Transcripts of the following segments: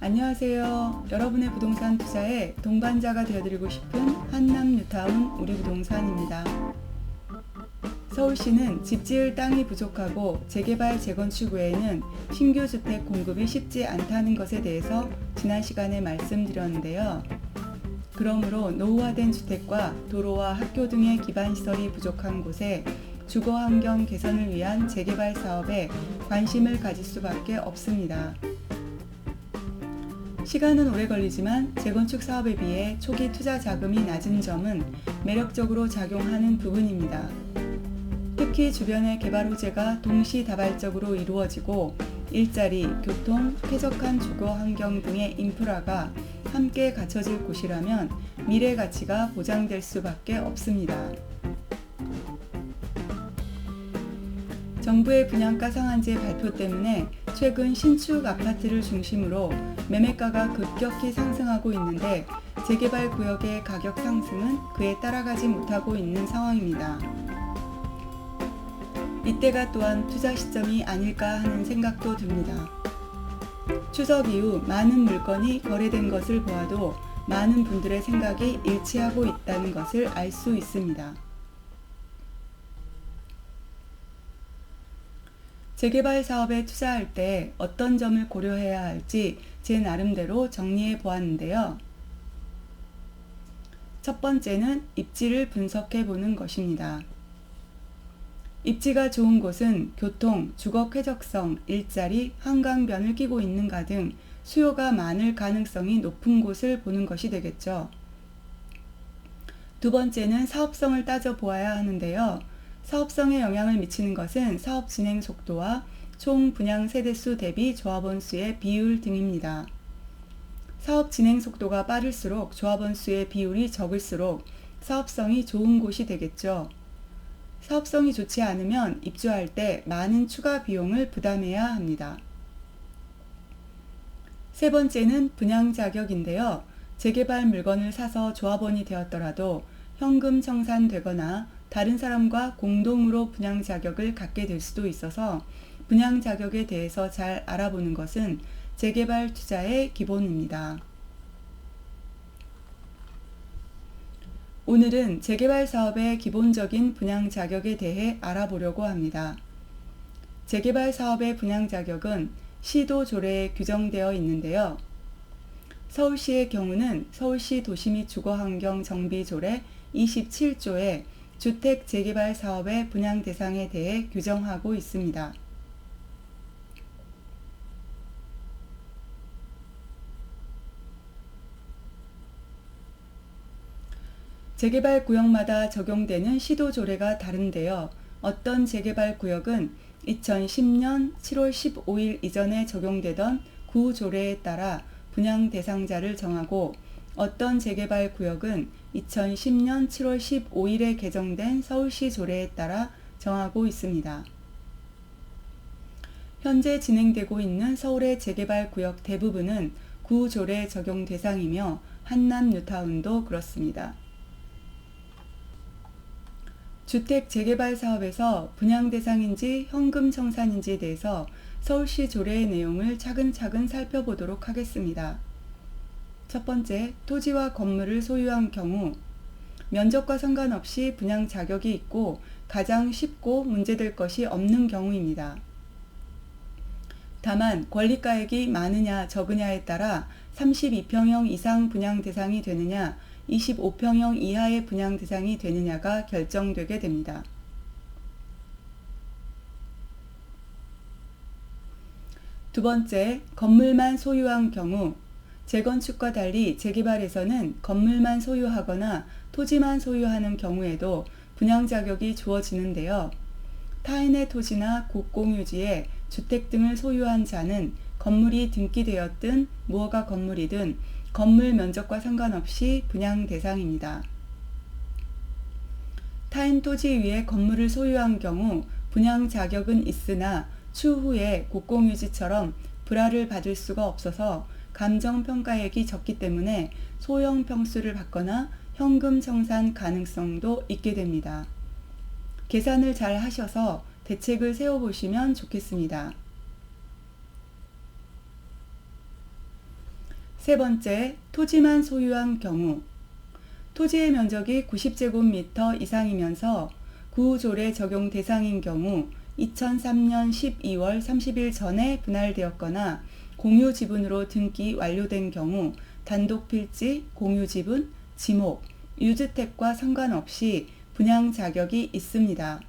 안녕하세요. 여러분의 부동산 투자에 동반자가 되어드리고 싶은 한남 뉴타운 우리 부동산입니다. 서울시는 집 지을 땅이 부족하고 재개발 재건축 외에는 신규 주택 공급이 쉽지 않다는 것에 대해서 지난 시간에 말씀드렸는데요. 그러므로 노후화된 주택과 도로와 학교 등의 기반 시설이 부족한 곳에 주거 환경 개선을 위한 재개발 사업에 관심을 가질 수밖에 없습니다. 시간은 오래 걸리지만 재건축 사업에 비해 초기 투자 자금이 낮은 점은 매력적으로 작용하는 부분입니다. 특히 주변의 개발 호재가 동시다발적으로 이루어지고 일자리, 교통, 쾌적한 주거 환경 등의 인프라가 함께 갖춰질 곳이라면 미래 가치가 보장될 수밖에 없습니다. 정부의 분양가 상한제 발표 때문에 최근 신축 아파트를 중심으로 매매가가 급격히 상승하고 있는데 재개발 구역의 가격 상승은 그에 따라가지 못하고 있는 상황입니다. 이때가 또한 투자 시점이 아닐까 하는 생각도 듭니다. 추석 이후 많은 물건이 거래된 것을 보아도 많은 분들의 생각이 일치하고 있다는 것을 알 수 있습니다. 재개발 사업에 투자할 때 어떤 점을 고려해야 할지 제 나름대로 정리해 보았는데요. 첫 번째는 입지를 분석해 보는 것입니다. 입지가 좋은 곳은 교통, 주거 쾌적성, 일자리, 한강변을 끼고 있는가 등 수요가 많을 가능성이 높은 곳을 보는 것이 되겠죠. 두 번째는 사업성을 따져 보아야 하는데요. 사업성에 영향을 미치는 것은 사업 진행 속도와 총 분양 세대수 대비 조합원 수의 비율 등입니다. 사업 진행 속도가 빠를수록 조합원 수의 비율이 적을수록 사업성이 좋은 곳이 되겠죠. 사업성이 좋지 않으면 입주할 때 많은 추가 비용을 부담해야 합니다. 세 번째는 분양 자격인데요. 재개발 물건을 사서 조합원이 되었더라도 현금 청산되거나 다른 사람과 공동으로 분양 자격을 갖게 될 수도 있어서 분양 자격에 대해서 잘 알아보는 것은 재개발 투자의 기본입니다. 오늘은 재개발 사업의 기본적인 분양 자격에 대해 알아보려고 합니다. 재개발 사업의 분양 자격은 시도 조례에 규정되어 있는데요. 서울시의 경우는 서울시 도시 및 주거환경 정비 조례 27조에 주택 재개발 사업의 분양 대상에 대해 규정하고 있습니다. 재개발 구역마다 적용되는 시도 조례가 다른데요. 어떤 재개발 구역은 2010년 7월 15일 이전에 적용되던 구 조례에 따라 분양 대상자를 정하고 어떤 재개발 구역은 2010년 7월 15일에 개정된 서울시 조례에 따라 정하고 있습니다. 현재 진행되고 있는 서울의 재개발 구역 대부분은 구조례 적용 대상이며 한남 뉴타운도 그렇습니다. 주택 재개발 사업에서 분양 대상인지 현금 청산인지에 대해서 서울시 조례의 내용을 차근차근 살펴보도록 하겠습니다. 첫 번째, 토지와 건물을 소유한 경우 면적과 상관없이 분양 자격이 있고 가장 쉽고 문제될 것이 없는 경우입니다. 다만 권리가액이 많으냐 적으냐에 따라 32평형 이상 분양 대상이 되느냐 25평형 이하의 분양 대상이 되느냐가 결정되게 됩니다. 두 번째, 건물만 소유한 경우 재건축과 달리 재개발에서는 건물만 소유하거나 토지만 소유하는 경우에도 분양 자격이 주어지는데요. 타인의 토지나 국공유지에 주택 등을 소유한 자는 건물이 등기되었든 무허가 건물이든 건물 면적과 상관없이 분양 대상입니다. 타인 토지 위에 건물을 소유한 경우 분양 자격은 있으나 추후에 국공유지처럼 불화를 받을 수가 없어서 감정평가액이 적기 때문에 소형 평수를 받거나 현금 청산 가능성도 있게 됩니다. 계산을 잘 하셔서 대책을 세워보시면 좋겠습니다. 세 번째, 토지만 소유한 경우. 토지의 면적이 90제곱미터 이상이면서 구조례 적용 대상인 경우 2003년 12월 30일 전에 분할되었거나 공유 지분으로 등기 완료된 경우 단독 필지, 공유 지분, 지목, 유주택과 상관없이 분양 자격이 있습니다.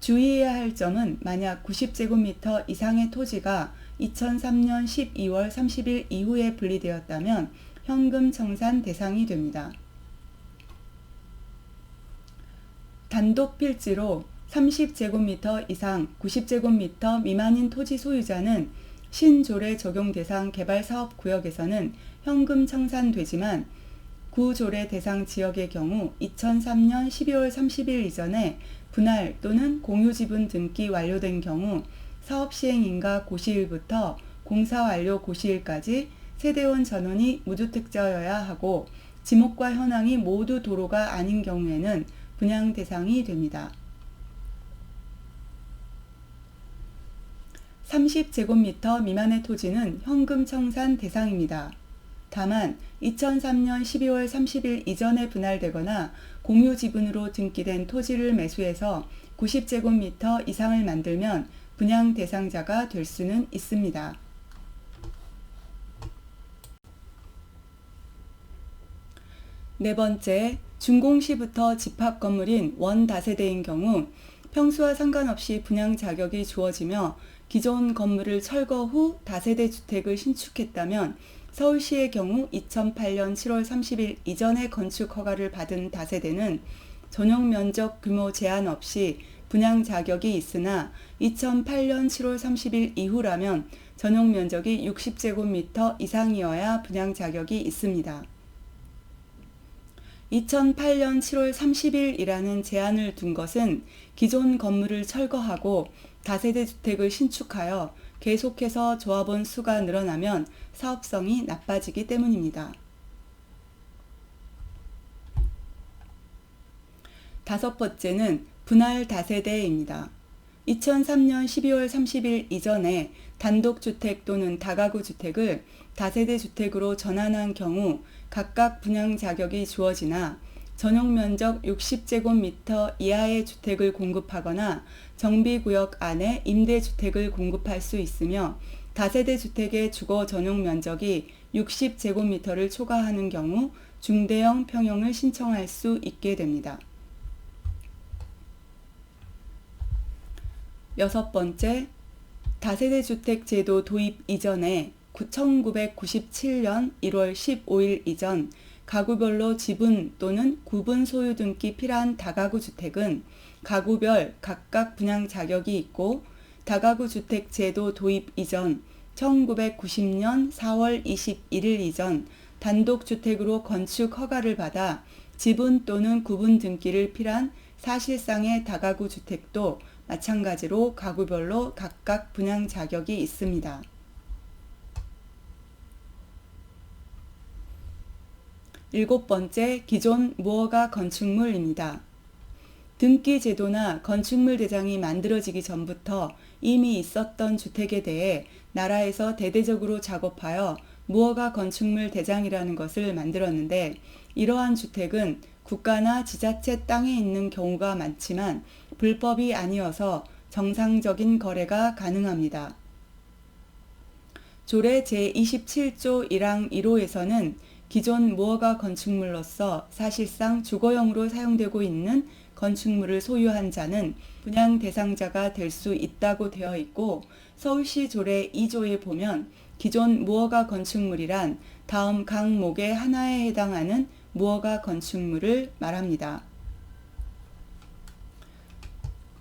주의해야 할 점은 만약 90제곱미터 이상의 토지가 2003년 12월 30일 이후에 분리되었다면 현금 청산 대상이 됩니다. 단독 필지로 30제곱미터 이상 90제곱미터 미만인 토지 소유자는 신조례 적용 대상 개발 사업 구역에서는 현금 청산되지만 구조례 대상 지역의 경우 2003년 12월 30일 이전에 분할 또는 공유 지분 등기 완료된 경우 사업 시행 인가 고시일부터 공사 완료 고시일까지 세대원 전원이 무주택자여야 하고 지목과 현황이 모두 도로가 아닌 경우에는 분양 대상이 됩니다. 30제곱미터 미만의 토지는 현금 청산 대상입니다. 다만 2003년 12월 30일 이전에 분할되거나 공유 지분으로 등기된 토지를 매수해서 90제곱미터 이상을 만들면 분양 대상자가 될 수는 있습니다. 네 번째, 준공시부터 집합 건물인 원다세대인 경우 평수와 상관없이 분양 자격이 주어지며 기존 건물을 철거 후 다세대 주택을 신축했다면 서울시의 경우 2008년 7월 30일 이전에 건축 허가를 받은 다세대는 전용 면적 규모 제한 없이 분양 자격이 있으나 2008년 7월 30일 이후라면 전용 면적이 60제곱미터 이상이어야 분양 자격이 있습니다. 2008년 7월 30일이라는 제한을 둔 것은 기존 건물을 철거하고 다세대 주택을 신축하여 계속해서 조합원 수가 늘어나면 사업성이 나빠지기 때문입니다. 다섯 번째는 분할 다세대입니다. 2003년 12월 30일 이전에 단독주택 또는 다가구 주택을 다세대 주택으로 전환한 경우 각각 분양 자격이 주어지나 전용 면적 60제곱미터 이하의 주택을 공급하거나 정비구역 안에 임대주택을 공급할 수 있으며 다세대 주택의 주거 전용 면적이 60제곱미터를 초과하는 경우 중대형 평형을 신청할 수 있게 됩니다. 여섯 번째, 다세대 주택 제도 도입 이전에 1997년 1월 15일 이전 가구별로 지분 또는 구분 소유 등기 필요한 다가구 주택은 가구별 각각 분양 자격이 있고 다가구 주택 제도 도입 이전 1990년 4월 21일 이전 단독 주택으로 건축 허가를 받아 지분 또는 구분 등기를 필요한 사실상의 다가구 주택도 마찬가지로 가구별로 각각 분양 자격이 있습니다. 일곱 번째, 기존 무허가 건축물입니다. 등기 제도나 건축물 대장이 만들어지기 전부터 이미 있었던 주택에 대해 나라에서 대대적으로 작업하여 무허가 건축물 대장이라는 것을 만들었는데 이러한 주택은 국가나 지자체 땅에 있는 경우가 많지만 불법이 아니어서 정상적인 거래가 가능합니다. 조례 제27조 1항 1호에서는 기존 무허가 건축물로서 사실상 주거용으로 사용되고 있는 건축물을 소유한 자는 분양 대상자가 될 수 있다고 되어 있고 서울시 조례 2조에 보면 기존 무허가 건축물이란 다음 강목의 하나에 해당하는 무허가 건축물을 말합니다.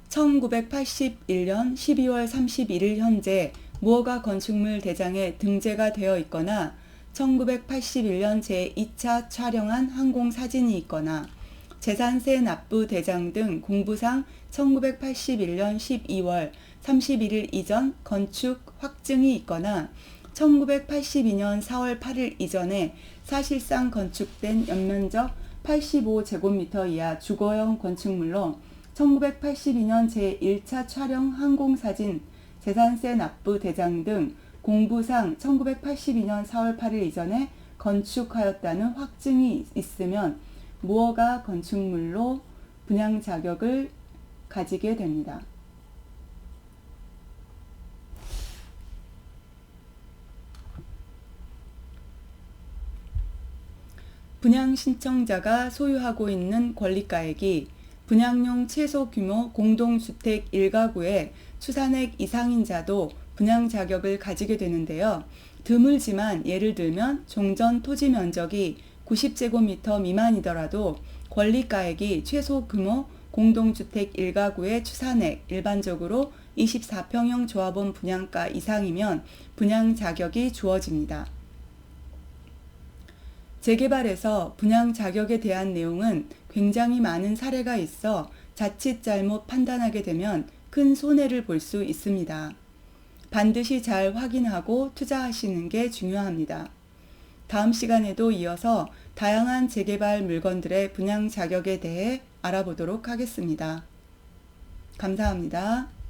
1981년 12월 31일 현재 무허가 건축물 대장에 등재가 되어 있거나 1981년 제2차 촬영한 항공 사진이 있거나 재산세 납부 대장 등 공부상 1981년 12월 31일 이전 건축 확증이 있거나 1982년 4월 8일 이전에 사실상 건축된 연면적 85제곱미터 이하 주거용 건축물로 1982년 제1차 촬영 항공사진, 재산세 납부 대장 등 공부상 1982년 4월 8일 이전에 건축하였다는 확증이 있으면 무허가 건축물로 분양 자격을 가지게 됩니다. 분양 신청자가 소유하고 있는 권리가액이 분양용 최소 규모 공동주택 1가구의 추산액 이상인 자도 분양 자격을 가지게 되는데요. 드물지만 예를 들면 종전 토지 면적이 90제곱미터 미만이더라도 권리가액이 최소 규모 공동주택 1가구의 추산액 일반적으로 24평형 조합원 분양가 이상이면 분양 자격이 주어집니다. 재개발에서 분양 자격에 대한 내용은 굉장히 많은 사례가 있어 자칫 잘못 판단하게 되면 큰 손해를 볼 수 있습니다. 반드시 잘 확인하고 투자하시는 게 중요합니다. 다음 시간에도 이어서 다양한 재개발 물건들의 분양 자격에 대해 알아보도록 하겠습니다. 감사합니다.